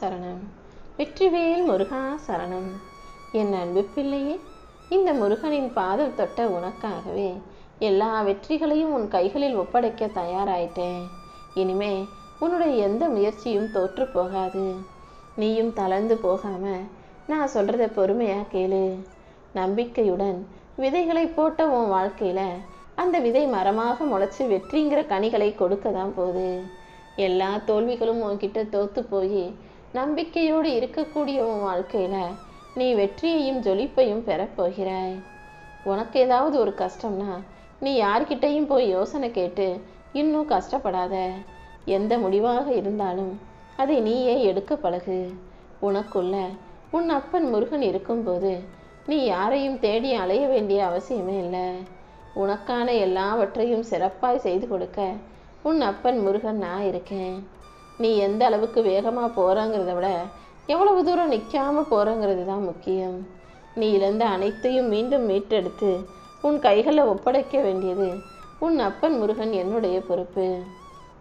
சரணம் வெற்றிவேல் முருகா சரணம் என் அன்பு பிள்ளையே இந்த முருகனின் பாதம் தொட்ட உனக்காகவே எல்லா வெற்றிகளையும் உன் கைகளில் ஒப்படைக்க தயாராயிட்டேன். இனிமே உன்னுடைய எந்த முயற்சியும் தோற்று போகாது. நீயும் தளர்ந்து போகாம நான் சொல்றத பொறுமையா கேளு. நம்பிக்கையுடன் விதைகளை போட்ட உன் வாழ்க்கையில அந்த விதை மரமாக முளைச்சு வெற்றிங்கிற கனிகளை கொடுக்க தான் போகுது. எல்லா தோல்விகளும் உன்கிட்ட தோத்து போய் நம்பிக்கையோடு இருக்கக்கூடிய உன் வாழ்க்கையில் நீ வெற்றியையும் ஜொலிப்பையும் பெறப்போகிறாய் உனக்கு ஏதாவது ஒரு கஷ்டம்னா நீ யார்கிட்டையும் போய் யோசனை கேட்டு இன்னும் கஷ்டப்படாத. எந்த முடிவாக இருந்தாலும் அதை நீயே எடுக்க பழகு. உனக்குள்ள உன் அப்பன் முருகன் இருக்கும்போது நீ யாரையும் தேடி அலைய வேண்டிய அவசியமே இல்லை. உனக்கான எல்லாவற்றையும் சிறப்பாய் செய்து கொடுக்க உன் அப்பன் முருகன் நான் இருக்கேன். நீ எந்த அளவுக்கு வேகமாக போகிறாங்கிறத விட எவ்வளவு தூரம் நிற்காம போகிறங்கிறது தான் முக்கியம். நீ இழந்த அனைத்தையும் மீண்டும் மீட்டெடுத்து உன் கைகளில் ஒப்படைக்க வேண்டியது உன் அப்பன் முருகன் என்னுடைய பொறுப்பு.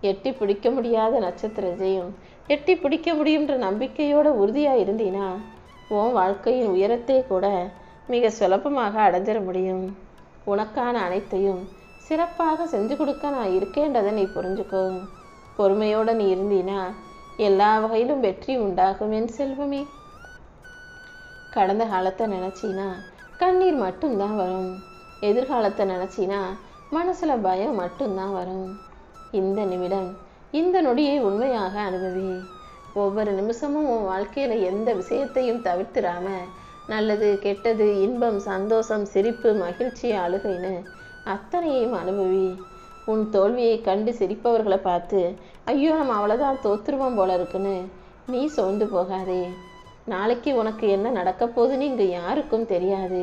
எட்டி பிடிக்க முடியாத நட்சத்திரத்தையும் எட்டி பிடிக்க முடியுன்ற நம்பிக்கையோட உறுதியாக இருந்தீனா உன் வாழ்க்கையின் உயரத்தை கூட மிக சுலபமாக அடைஞ்சிட முடியும். உனக்கான அனைத்தையும் சிறப்பாக செஞ்சு கொடுக்க நான் இருக்கேன்றதை நீ புரிஞ்சுக்கோ. பொறுமையோடு நீ இருந்தீனா எல்லா வகையிலும் வெற்றி உண்டாகும் என் செல்வமே. கடந்த காலத்தை நினச்சினா கண்ணீர் மட்டும்தான் வரும். எதிர்காலத்தை நினச்சினா மனசில் பயம் மட்டும்தான் வரும். இந்த நிமிடம் இந்த நொடியை உண்மையாக அனுபவி. ஒவ்வொரு நிமிஷமும் உன் வாழ்க்கையில் எந்த விஷயத்தையும் தவிர்த்திடாம நல்லது கெட்டது இன்பம் சந்தோஷம் சிரிப்பு மகிழ்ச்சி அழுகைன்னு அத்தனையும் அனுபவி. உன் தோல்வியை கண்டு சிரிப்பவர்களை பார்த்து ஐயோ நம்ம அவ்வளோதான் தோத்துருவோம் போல இருக்குன்னு. நீ சோர்ந்து போகாதே. நாளைக்கு உனக்கு என்ன நடக்க போகுதுன்னு இங்கே யாருக்கும் தெரியாது.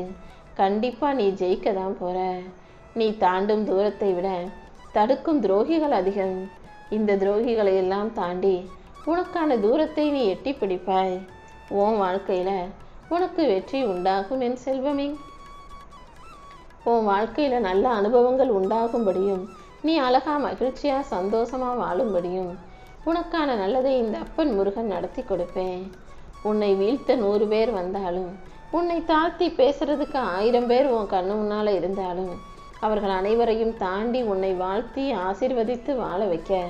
கண்டிப்பாக நீ ஜெயிக்க தான் போகிற நீ தாண்டும் தூரத்தை விட தடுக்கும் துரோகிகள் அதிகம். இந்த துரோகிகளை எல்லாம் தாண்டி உனக்கான தூரத்தை நீ எட்டி பிடிப்பாய். உன் வாழ்க்கையில் உனக்கு வெற்றி உண்டாகும் என் செல்வமே. உன் வாழ்க்கையில் நல்ல அனுபவங்கள் உண்டாகும்படியும் நீ அழகா மகிழ்ச்சியா சந்தோஷமா வாழும்படியும் உனக்கான நல்லதை இந்த அப்பன் முருகன் நடத்தி கொடுப்பேன். உன்னை வீழ்த்த நூறு பேர் வந்தாலும் உன்னை தாழ்த்தி பேசுறதுக்கு ஆயிரம் பேர் உன் கண்ணு முன்னால இருந்தாலும் அவர்கள் அனைவரையும் தாண்டி உன்னை வாழ்த்தி ஆசிர்வதித்து வாழ வைக்க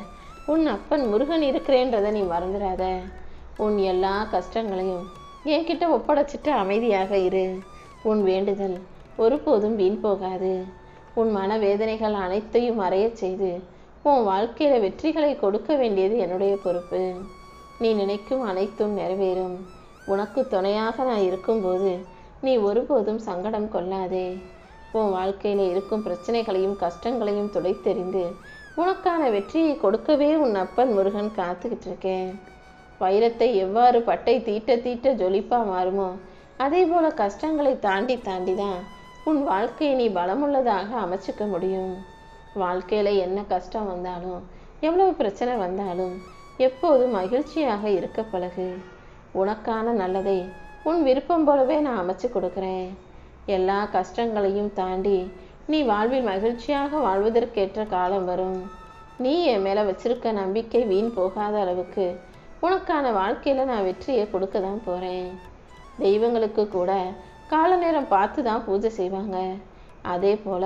உன் அப்பன் முருகன் இருக்கிறேன்றதை நீ மறந்துடாத. உன் எல்லா கஷ்டங்களையும் என்கிட்ட ஒப்படைச்சிட்டு அமைதியாக இரு. உன் வேண்டுதல் ஒருபோதும் வீண் போகாது. உன் மன வேதனைகள் அனைத்தையும் மறையச் செய்து உன் வாழ்க்கையில வெற்றிகளை கொடுக்க வேண்டியது என்னுடைய பொறுப்பு. நீ நினைக்கும் அனைத்தும் நிறைவேறும். உனக்கு துணையாக நான் இருக்கும்போது நீ ஒருபோதும் சங்கடம் கொள்ளாதே. உன் வாழ்க்கையில இருக்கும் பிரச்சனைகளையும் கஷ்டங்களையும் துடைத்தெறிந்து உனக்கான வெற்றியை கொடுக்கவே உன் அப்பன் முருகன் காத்துக்கிட்டு இருக்கேன் வைரத்தை எவ்வாறு பட்டை தீட்ட தீட்ட ஜொலிப்பா மாறுமோ அதே போல கஷ்டங்களை தாண்டி தாண்டி தான் உன் வாழ்க்கையை நீ பலமுள்ளதாக அமைச்சிக்க முடியும். வாழ்க்கையில் என்ன கஷ்டம் வந்தாலும் எவ்வளவு பிரச்சனை வந்தாலும் எப்போதும் மகிழ்ச்சியாக இருக்க பழகு. உனக்கான நல்லதை உன் விருப்பம் போலவே நான் அமைச்சு கொடுக்குறேன். எல்லா கஷ்டங்களையும் தாண்டி நீ வாழ்வில் மகிழ்ச்சியாக வாழ்வதற்கேற்ற காலம் வரும். நீ என் மேலே வச்சிருக்க நம்பிக்கை வீண் போகாத அளவுக்கு உனக்கான வாழ்க்கையில் நான் வெற்றியை கொடுக்க தான் போகிறேன் தெய்வங்களுக்கு கூட கால நேரம் பார்த்து தான் பூஜை செய்வாங்க. அதே போல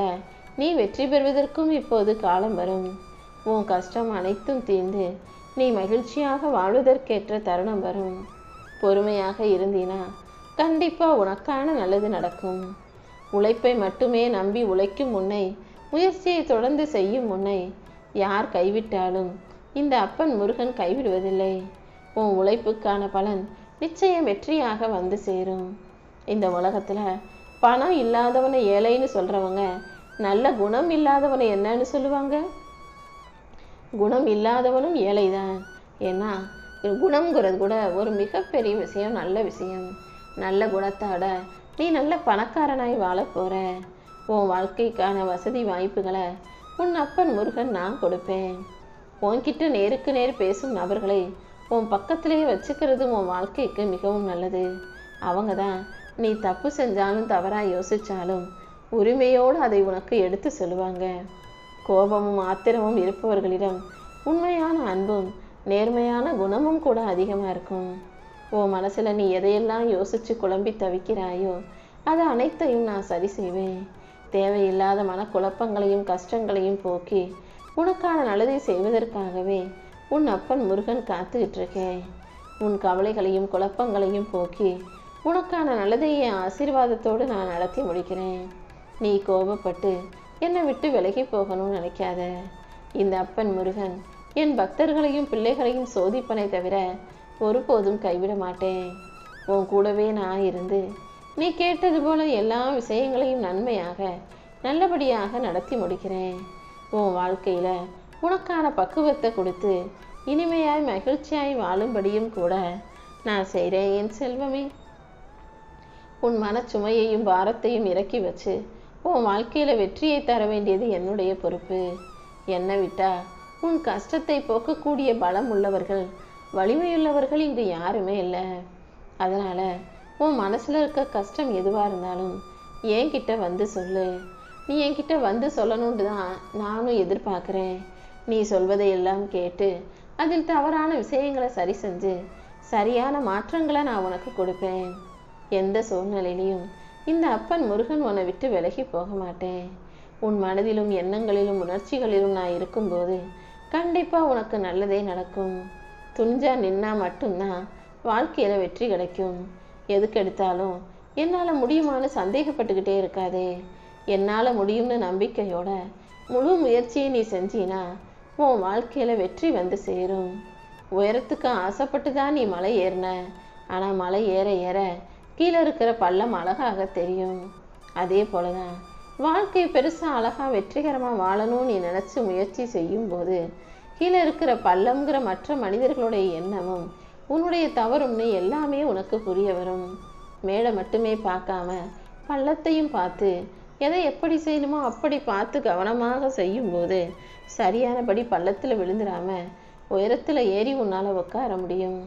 நீ வெற்றி பெறுவதற்கும் இப்போது காலம் வரும். உன் கஷ்டம் அனைத்தும் தீர்ந்து நீ மகிழ்ச்சியாக வாழ்வதற்கேற்ற தருணம் வரும். பொறுமையாக இருந்தீனா கண்டிப்பா உனக்கான நல்லது நடக்கும். உழைப்பை மட்டுமே நம்பி உழைக்கும் முன்னை முயற்சியை தொடர்ந்து செய்யும் முன்னை யார் கைவிட்டாலும் இந்த அப்பன் முருகன் கைவிடுவதில்லை. உன் உழைப்புக்கான பலன் நிச்சயம் வெற்றியாக வந்து சேரும். இந்த உலகத்தில் பணம் இல்லாதவனை ஏழைன்னு சொல்கிறவங்க நல்ல குணம் இல்லாதவனை என்னன்னு சொல்லுவாங்க? குணம் இல்லாதவனும் ஏழை தான் ஏன்னா குணம்ங்கிறது கூட ஒரு மிகப்பெரிய விஷயம் நல்ல விஷயம். நல்ல குணத்தோட நீ நல்ல பணக்காரனாய் வாழப் உன் வாழ்க்கைக்கான வசதி வாய்ப்புகளை உன் அப்பன் முருகன் நான் கொடுப்பேன். உன்கிட்ட நேருக்கு நேர் பேசும் நபர்களை உன் பக்கத்திலேயே வச்சுக்கிறது உன் வாழ்க்கைக்கு மிகவும் நல்லது. அவங்க தான் நீ தப்பு செஞ்சாலும் தவறாக யோசித்தாலும் உரிமையோடு அதை உனக்கு எடுத்து சொல்லுவாங்க. கோபமும் ஆத்திரமும் இருப்பவர்களிடம் உண்மையான அன்பும் நேர்மையான குணமும் கூட அதிகமாக இருக்கும். உன் மனசில் நீ எதையெல்லாம் யோசித்து குழம்பி தவிக்கிறாயோ அது அனைத்தையும் நான் சரி செய்வேன். தேவையில்லாத மனக்குழப்பங்களையும் கஷ்டங்களையும் போக்கி உனக்கான நல்லதை செய்வதற்காகவே உன் அப்பன் முருகன் காத்துக்கிட்டு இருக்கேன். உன் கவலைகளையும் குழப்பங்களையும் போக்கி உனக்கான நல்லதை என் ஆசீர்வாதத்தோடு நான் நடத்தி முடிக்கிறேன். நீ கோபப்பட்டு என்னை விட்டு விலகி போகணும்னு நினைக்காத. இந்த அப்பன் முருகன் என் பக்தர்களையும் பிள்ளைகளையும் சோதிப்பனை தவிர ஒருபோதும் கைவிட மாட்டேன். உன் கூடவே நான் இருந்து நீ கேட்டது போல எல்லா விஷயங்களையும் நன்மையாக நல்லபடியாக நடத்தி முடிக்கிறேன். உன் வாழ்க்கையில் உனக்கான பக்குவத்தை கொடுத்து இனிமையாய் மகிழ்ச்சியாய் வாழும்படியும் கூட நான் செய்கிறேன். என் செல்வமே. உன் மனச்சுமையையும் பாரத்தையும் இறக்கி வச்சு உன் வாழ்க்கையில வெற்றியை தர வேண்டியது என்னுடைய பொறுப்பு. என்ன விட்டா உன் கஷ்டத்தை போக்கக்கூடிய பலம் உள்ளவர்கள் வலிமையுள்ளவர்கள் இங்கு யாருமே இல்லை. அதனால உன் மனசுல இருக்க கஷ்டம் எதுவா இருந்தாலும் என்கிட்ட வந்து சொல்லு. நீ என்கிட்ட வந்து சொல்லணும்னு தான் நானும் எதிர்பார்க்குறேன். நீ சொல்வதை எல்லாம் கேட்டு அதில் தவறான விஷயங்களை சரி செஞ்சு சரியான மாற்றங்களை நான் உனக்கு கொடுப்பேன். எந்த சூழ்நிலையிலையும் இந்த அப்பன் முருகன் உன்னை விட்டு விலகி போக மாட்டேன். உன் மனதிலும் எண்ணங்களிலும் உணர்ச்சிகளிலும் நான் இருக்கும்போது கண்டிப்பா உனக்கு நல்லதே நடக்கும். துணிஞ்சா நின்னா மட்டும்தான் வாழ்க்கையில வெற்றி கிடைக்கும். எதுக்கு எடுத்தாலும் முடியுமான்னு சந்தேகப்பட்டுக்கிட்டே இருக்காதே. என்னால் முடியும்னு நம்பிக்கையோட முழு முயற்சியை நீ செஞ்சினா உன் வாழ்க்கையில் வெற்றி வந்து சேரும். உயரத்துக்கு ஆசைப்பட்டு தான் நீ மலை ஏறின. ஆனால் மலை ஏற ஏற கீழே இருக்கிற பள்ளம் அழகாக தெரியும். அதே போலதான் வாழ்க்கை பெருசாக அழகாக வெற்றிகரமாக வாழணும்னு நீ நினச்சி முயற்சி செய்யும்போது கீழே இருக்கிற பள்ளம்ங்கிற மற்ற மனிதர்களுடைய எண்ணமும் உன்னுடைய தவறும்னு எல்லாமே உனக்கு புரிய வரும். மேடை மட்டுமே பார்க்காம பள்ளத்தையும் பார்த்து எதை எப்படி செய்யணுமோ அப்படி பார்த்து கவனமாக செய்யும்போது சரியானபடி பள்ளத்தில் விழுந்துடாம உயரத்தில் ஏறி உன்னால் உட்கார முடியும்.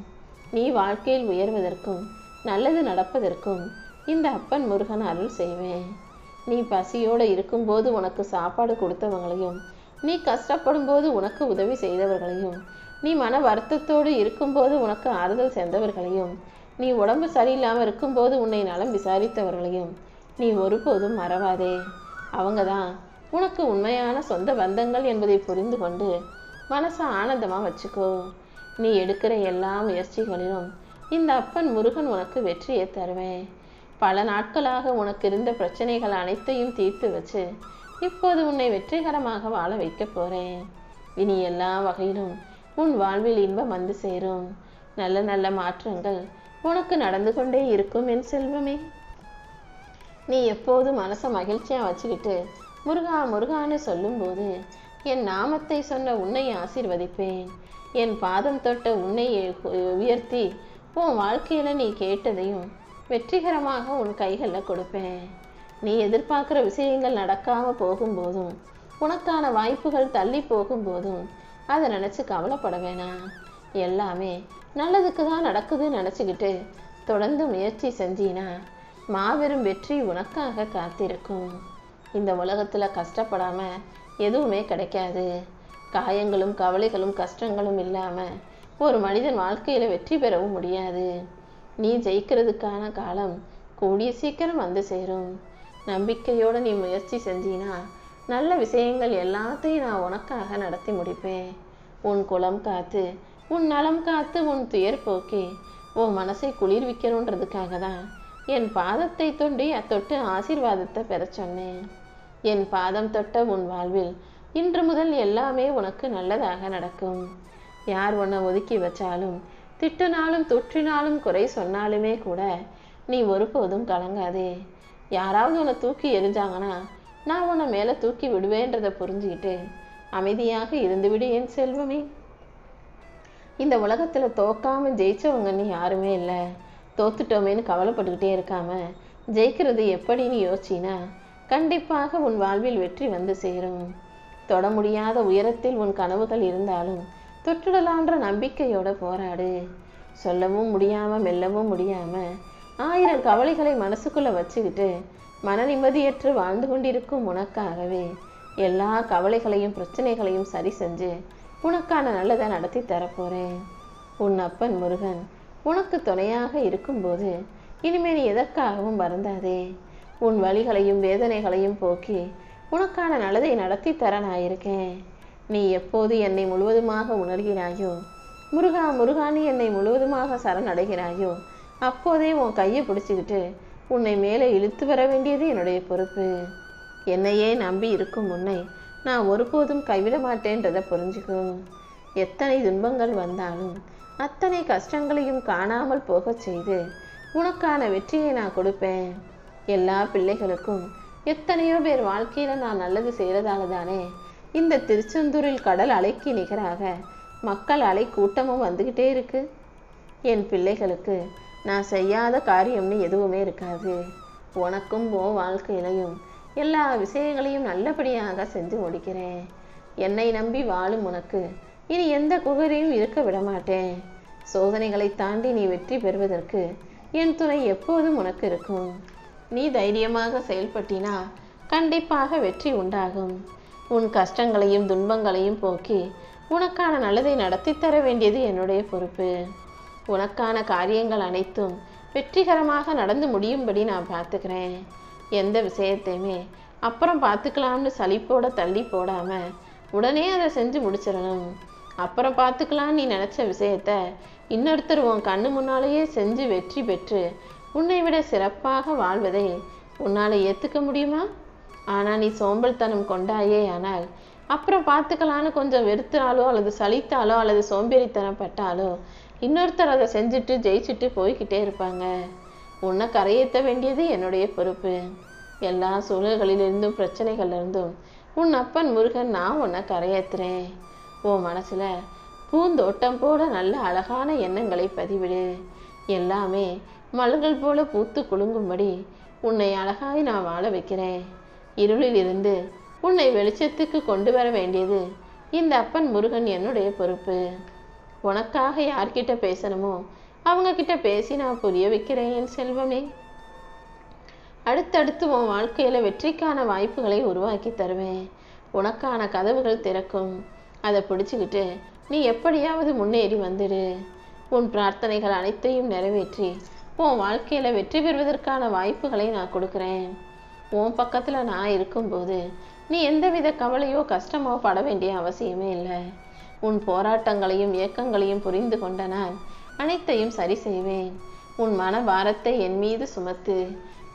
நீ வாழ்க்கையில் உயர்வதற்கும் நல்லது நடப்பதற்கும் இந்த அப்பன் முருகன் அருள் செய்வேன். நீ பசியோடு இருக்கும்போது உனக்கு சாப்பாடு கொடுத்தவங்களையும் நீ கஷ்டப்படும் போது உனக்கு உதவி செய்தவர்களையும் நீ மன வருத்தத்தோடு இருக்கும்போது உனக்கு ஆறுதல் சென்றவர்களையும் நீ உடம்பு சரியில்லாமல் இருக்கும்போது உன்னை நலம் விசாரித்தவர்களையும் நீ ஒருபோதும் மறவாதே. அவங்க தான் உனக்கு உண்மையான சொந்த பந்தங்கள் என்பதை புரிந்து கொண்டு மனசை ஆனந்தமாக வச்சுக்கோ. நீ எடுக்கிற எல்லா முயற்சிகளிலும் இந்த அப்பன் முருகன் உனக்கு வெற்றியை தருவேன் பல நாட்களாக உனக்கு இருந்த பிரச்சனைகள் அனைத்தையும் தீர்த்து வச்சு இப்போது உன்னை வெற்றிகரமாக வாழ வைக்க போறேன். இனி எல்லா வகையிலும் உன் வாழ்வில் இன்பம் வந்து சேரும். நல்ல நல்ல மாற்றங்கள் உனக்கு நடந்து கொண்டே இருக்கும் என் செல்வமே. நீ எப்போது மனசை மகிழ்ச்சியாக வச்சுக்கிட்டு முருகா முருகான்னு சொல்லும்போது என் நாமத்தை சொன்ன உன்னை ஆசிர்வதிப்பேன். என் பாதம் தொட்ட உன்னை உயர்த்தி உன் வாழ்க்கையில் நீ கேட்டதையும் வெற்றிகரமாக உன் கைகளில் கொடுப்பேன். நீ எதிர்பார்க்குற விஷயங்கள் நடக்காமல் போகும்போதும் உனக்கான வாய்ப்புகள் தள்ளி போகும்போதும் அதை நினச்சி கவலைப்பட வேணாம். எல்லாமே நல்லதுக்கு தான் நடக்குதுன்னு நினச்சிக்கிட்டு தொடர்ந்து முயற்சி செஞ்சினா மாபெரும் வெற்றி உனக்காக காத்திருக்கும். இந்த உலகத்தில் கஷ்டப்படாமல் எதுவுமே கிடைக்காது. காயங்களும் கவலைகளும் கஷ்டங்களும் இல்லாமல் ஒரு மனிதன் வாழ்க்கையில் வெற்றி பெறவும் முடியாது. நீ ஜெயிக்கிறதுக்கான காலம் கூடிய சீக்கிரம் வந்து சேரும். நம்பிக்கையோடு நீ முயற்சி செஞ்சீனா நல்ல விஷயங்கள் எல்லாத்தையும் நான் உனக்காக நடத்தி முடிப்பேன். உன் குலம் காத்து உன் நலம் காத்து உன் துயர் போக்கி உன் மனசை குளிர்விக்கணுன்றதுக்காக தான் என் பாதத்தை தொண்டி அத்தொட்டு ஆசீர்வாதத்தை பெற சொன்னேன். என் பாதம் தொட்ட உன் வாழ்வில் இன்று முதல் எல்லாமே உனக்கு நல்லதாக நடக்கும். யார் உன்னை ஒதுக்கி வச்சாலும் திட்டினாலும் தொற்றினாலும் குறை சொன்னாலுமே கூட நீ ஒருபோதும் கலங்காதே. யாராவது உன்னை தூக்கி எரிஞ்சாங்கன்னா நான் உன்னை மேலே தூக்கி விடுவேன்றதை புரிஞ்சுக்கிட்டு அமைதியாக இருந்துவிடு என் செல்வமே. இந்த உலகத்தில் தோக்காம ஜெயிச்சவங்கன்னு யாருமே இல்லை. தோத்துட்டோமேன்னு கவலைப்பட்டுக்கிட்டே இருக்காம ஜெயிக்கிறது எப்படின்னு யோசிச்சினா கண்டிப்பாக உன் வாழ்வில் வெற்றி வந்து சேரும். தொட முடியாத உயரத்தில் உன் கனவுகள் இருந்தாலும் தொற்றுடலான்ற நம்பிக்கையோட போராடு. சொல்லவும் முடியாம மெல்லவும் முடியாம ஆயிரம் கவலைகளை மனசுக்குள்ள வச்சுக்கிட்டு மன நிம்மதியற்று வாழ்ந்து கொண்டிருக்கும் உனக்காகவே எல்லா கவலைகளையும் பிரச்சனைகளையும் சரி செஞ்சு உனக்கான நல்லதை நடத்தி தரப்போறேன். உன் அப்பன் முருகன் உனக்கு துணையாக இருக்கும்போது இனிமேல் நீ எதற்காகவும் வருந்தாதே. உன் வழிகளையும் வேதனைகளையும் போக்கி உனக்கான நல்லதை நடத்தி தர நான் இருக்கேன். நீ எப்போது என்னை முழுவதுமாக உணர்கிறாயோ? முருகா முருகானி என்னை முழுவதுமாக சரணடைகிறாயோ? அப்போதே உன் கையை பிடிச்சிக்கிட்டு உன்னை மேலே இழுத்து வர வேண்டியது என்னுடைய பொறுப்பு. என்னையே நம்பி இருக்கும் உன்னை நான் ஒருபோதும் கைவிட மாட்டேன்றதை புரிஞ்சுக்கோ. எத்தனை துன்பங்கள் வந்தாலும் அத்தனை கஷ்டங்களையும் காணாமல் போகச் செய்து உனக்கான வெற்றியை நான் கொடுப்பேன். எல்லா பிள்ளைகளுக்கும் எத்தனையோ பேர் வாழ்க்கையில் நான் நல்லது செய்கிறதால தானே இந்த திருச்செந்தூரில் கடல் அலைக்கு நிகராக மக்கள் அலை கூட்டமும் வந்துக்கிட்டே இருக்கு. என் பிள்ளைகளுக்கு நான் செய்யாத காரியம்னு எதுவுமே இருக்காது. உனக்கும் ஓ வாழ்க்கையிலையும் எல்லா விஷயங்களையும் நல்லபடியாக செஞ்சு முடிக்கிறேன். என்னை நம்பி வாழும் உனக்கு இனி எந்த குகரையும் இருக்க விட மாட்டேன். சோதனைகளை தாண்டி நீ வெற்றி பெறுவதற்கு என் துணை எப்போதும் உனக்கு இருக்கும். நீ தைரியமாக செயல்பட்டினா கண்டிப்பாக வெற்றி உண்டாகும். உன் கஷ்டங்களையும் துன்பங்களையும் போக்கி உனக்கான நல்லதை நடத்தி தர வேண்டியது என்னுடைய பொறுப்பு. உனக்கான காரியங்கள் அனைத்தும் வெற்றிகரமாக நடந்து முடியும்படி நான் பார்த்துக்கிறேன். எந்த விஷயத்தையுமே அப்புறம் பார்த்துக்கலாம்னு சலிப்போட தள்ளி போடாமல் உடனே அதை செஞ்சு முடிச்சிடணும். அப்புறம் பார்த்துக்கலாம் நீ நினச்ச விஷயத்த இன்னொருத்தர் உன் கண்ணு முன்னாலேயே செஞ்சு வெற்றி பெற்று உன்னை விட சிறப்பாக வாழ்வதை உன்னால் ஏற்றுக்க முடியுமா? ஆனால் நீ சோம்பல்தனம் கொண்டாயே ஆனால் அப்புறம் பார்த்துக்கலான்னு கொஞ்சம் வெறுத்தாலோ அல்லது சலித்தாலோ அல்லது சோம்பேறித்தனப்பட்டாலோ இன்னொருத்தர் அதை செஞ்சுட்டு ஜெயிச்சுட்டு போய்கிட்டே இருப்பாங்க. உன்னை கரையேற்ற வேண்டியது என்னுடைய பொறுப்பு. எல்லா சூழல்களிலிருந்தும் பிரச்சனைகள்லேருந்தும் உன் அப்பன் முருகன் நான் உன்னை கரையேற்றுறேன் உன் மனசில் பூந்தோட்டம் போல நல்ல அழகான எண்ணங்களை பதிவிடு. எல்லாமே மலர்கள் போல பூத்து குலுங்கும்படி உன்னை அழகாய் நான் வாழ வைக்கிறேன். இருளிலிருந்து உன்னை வெளிச்சத்துக்கு கொண்டு வர வேண்டியது இந்த அப்பன் முருகன் என்னுடைய பொறுப்பு. உனக்காக யார்கிட்ட பேசணுமோ அவங்க கிட்ட பேசி நான் புரிய வைக்கிறேன் என் செல்வமே. அடுத்தடுத்து உன் வாழ்க்கையில வெற்றிக்கான வாய்ப்புகளை உருவாக்கி தருவேன். உனக்கான கதவுகள் திறக்கும். அதை பிடிச்சுக்கிட்டு நீ எப்படியாவது முன்னேறி வந்துடு உன் பிரார்த்தனைகள் அனைத்தையும் நிறைவேற்றி உன் வாழ்க்கையில வெற்றி பெறுவதற்கான வாய்ப்புகளை நான் கொடுக்குறேன். உன் பக்கத்தில் நான் இருக்கும்போது நீ எந்தவித கவலையோ கஷ்டமோ பட வேண்டிய அவசியமே இல்லை. உன் போராட்டங்களையும் இயக்கங்களையும் புரிந்து கொண்ட நான் அனைத்தையும் சரி செய்வேன். உன் மன பாரத்தை என் மீது சுமத்து.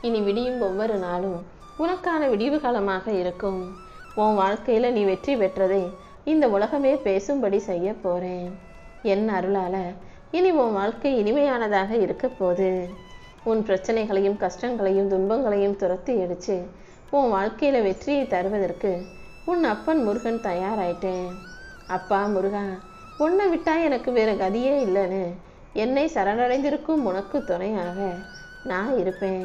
இனி விடியும் ஒவ்வொரு நாளும் உனக்கான விடிவு காலமாக இருக்கும். உன் வாழ்க்கையில் நீ வெற்றி பெற்றதை இந்த உலகமே பேசும்படி செய்ய போகிறேன் என் அருளால இனி உன் வாழ்க்கை இனிமையானதாக இருக்க போகுது. உன் பிரச்சனைகளையும் கஷ்டங்களையும் துன்பங்களையும் துரத்தி அடிச்சு உன் வாழ்க்கையில வெற்றியை தருவதற்கு உன் அப்பன் முருகன் தயாராயிட்டேன். அப்பா முருகா உன்னை விட்டா எனக்கு வேற கதியே இல்லைன்னு என்னை சரணடைந்திருக்கும் உனக்கு துணையாக நான் இருப்பேன்.